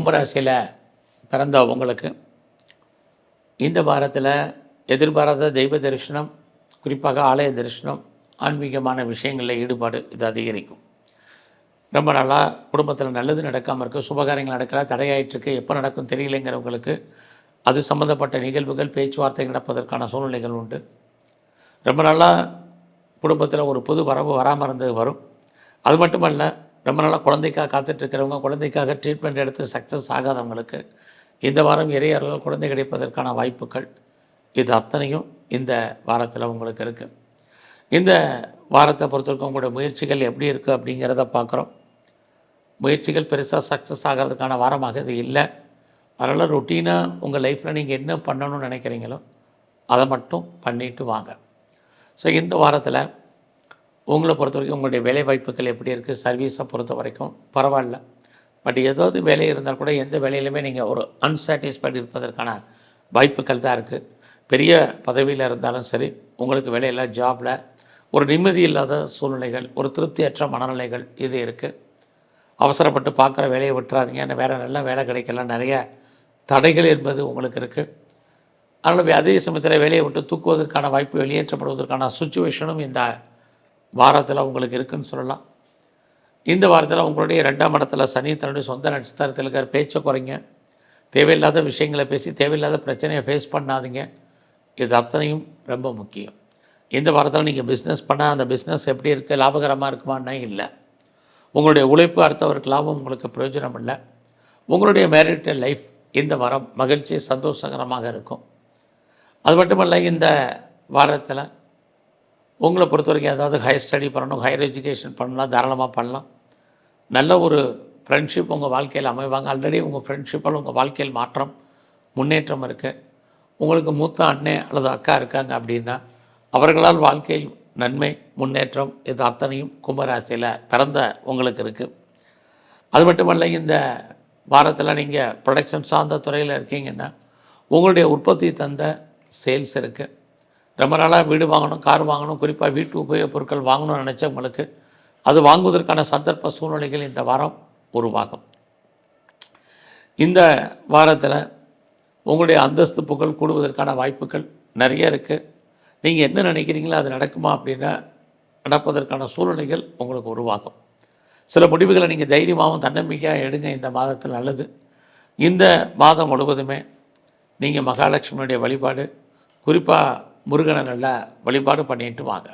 கும்பராசியில் பிறந்த உங்களுக்கு. இந்த வாரத்தில் எதிர்பாராத தெய்வ தரிசனம் குறிப்பாக ஆலய தரிசனம் ஆன்மீகமான விஷயங்களில் ஈடுபாடு இது அதிகரிக்கும். ரொம்ப நாளாக குடும்பத்தில் நல்லது நடக்காமல் இருக்குது சுபகாரியங்கள் நடக்கல தடையாயிட்டிருக்கு எப்போ நடக்கும் தெரியலைங்கிறவங்களுக்கு அது சம்மந்தப்பட்ட நிகழ்வுகள் பேச்சுவார்த்தை நடப்பதற்கான சூழ்நிலைகள் உண்டு. ரொம்ப நாளாக குடும்பத்தில் ஒரு புது வரவு வராமல் இருந்தது வரும். அது மட்டுமல்ல ரொம்ப நாளாக குழந்தைக்காக காத்துட்ருக்கிறவங்க குழந்தைக்காக ட்ரீட்மெண்ட் எடுத்து சக்ஸஸ் ஆகாதவங்களுக்கு இந்த வாரம் இறையர்கள் குழந்தை கிடைப்பதற்கான வாய்ப்புகள் இது அத்தனையும் இந்த வாரத்தில் உங்களுக்கு இருக்குது இந்த வாரத்தை பொறுத்தவரைக்கும் உங்களுடைய முயற்சிகள் எப்படி இருக்குது அப்படிங்கிறத பார்க்குறோம் முயற்சிகள் பெருசாக சக்ஸஸ் ஆகிறதுக்கான வாரமாக இது இல்லை. அதனால் ரொட்டீனாக உங்கள் லைஃப்பில் நீங்கள் என்ன பண்ணணும்னு நினைக்கிறீங்களோ அதை மட்டும் பண்ணிட்டு வாங்க. ஸோ இந்த வாரத்தில் உங்களை பொறுத்த வரைக்கும் உங்களுடைய வேலை வாய்ப்புகள் எப்படி இருக்குது சர்வீஸை பொறுத்த வரைக்கும் பரவாயில்ல. பட் ஏதாவது வேலை இருந்தால் கூட எந்த வேலையிலுமே நீங்கள் ஒரு அன்சாட்டிஸ்ஃபைடு இருப்பதற்கான வாய்ப்புகள் தான் இருக்குது பெரிய பதவியில் இருந்தாலும் சரி உங்களுக்கு வேலையில் ஜாபில் ஒரு நிம்மதி இல்லாத சூழ்நிலைகள் ஒரு திருப்தியற்ற மனநிலைகள் இது இருக்குது அவசரப்பட்டு பார்க்குற வேலையை விட்டுறாதீங்க. ஏன்னா வேறு நல்ல வேலை கிடைக்கல. நிறைய தடைகள் என்பது உங்களுக்கு இருக்குது அதனால் அதே சமயத்தில் வேலையை விட்டு தூக்குவதற்கான வாய்ப்பு வெளியேற்றப்படுவதற்கான சுச்சுவேஷனும் இந்த வாரத்தில் உங்களுக்கு இருக்குன்னு சொல்லலாம். இந்த வாரத்தில் உங்களுடைய ரெண்டாம் இடத்துல சனி தன்னுடைய சொந்த நட்சத்திரத்தில் இருக்கிற பேச்சை குறைங்க. தேவையில்லாத விஷயங்களை பேசி தேவையில்லாத பிரச்சனையை ஃபேஸ் பண்ணாதீங்க. இது அத்தனையும் ரொம்ப முக்கியம். இந்த வாரத்தில் நீங்கள் பிஸ்னஸ் பண்ணால் அந்த பிஸ்னஸ் எப்படி இருக்குது லாபகரமாக இருக்குமான்னா இல்லை. உங்களுடைய உழைப்பு அடுத்தவருக்கு லாபம் உங்களுக்கு பிரயோஜனம் இல்லை. உங்களுடைய மேரிட்டல் லைஃப் இந்த வாரம் மகிழ்ச்சி சந்தோஷகரமாக இருக்கும். அது மட்டுமல்ல இந்த வாரத்தில் உங்களை பொறுத்த வரைக்கும் ஏதாவது ஹையர் ஸ்டடி பண்ணணும் ஹையர் எஜுகேஷன் பண்ணலாம் தாராளமாக பண்ணலாம். நல்ல ஒரு ஃப்ரெண்ட்ஷிப் உங்கள் வாழ்க்கையில் அமைவாங்க. ஆல்ரெடி உங்கள் ஃப்ரெண்ட்ஷிப்பால் உங்கள் வாழ்க்கையில் மாற்றம் முன்னேற்றம் இருக்குது உங்களுக்கு மூத்த அண்ணன் அல்லது அக்கா இருக்காங்க அப்படின்னா அவர்களால் வாழ்க்கையில் நன்மை முன்னேற்றம் இது அத்தனையும் கும்பராசியில் பிறந்த உங்களுக்கு இருக்குது அது மட்டுமல்ல இந்த வாரத்தில் நீங்கள் ப்ரொடக்ஷன் சார்ந்த துறையில் இருக்கீங்கன்னா உங்களுடைய உற்பத்தி தந்த சேல்ஸ் இருக்குது ரொம்ப நாளாக வீடு வாங்கணும் கார் வாங்கணும் குறிப்பாக வீட்டு உபயோகப் பொருட்கள் வாங்கணும்னு நினச்சவங்களுக்கு அது வாங்குவதற்கான சந்தர்ப்ப சூழ்நிலைகள் இந்த வாரம் உருவாகும். இந்த வாரத்தில் உங்களுடைய அந்தஸ்து புகழ் கூடுவதற்கான வாய்ப்புகள் நிறைய இருக்குது நீங்கள் என்ன நினைக்கிறீங்களோ அது நடக்குமா அப்படின்னா நடப்பதற்கான சூழ்நிலைகள் உங்களுக்கு உருவாகும். சில முடிவுகளை நீங்கள் தைரியமாகவும் தன்னம்பிக்கையாக எடுங்க இந்த மாதத்தில் நல்லது. இந்த மாதம் முழுவதுமே நீங்கள் மகாலட்சுமியுடைய வழிபாடு குறிப்பாக முருகனை நல்லா வழிபாடு பண்ணிட்டு வாங்க.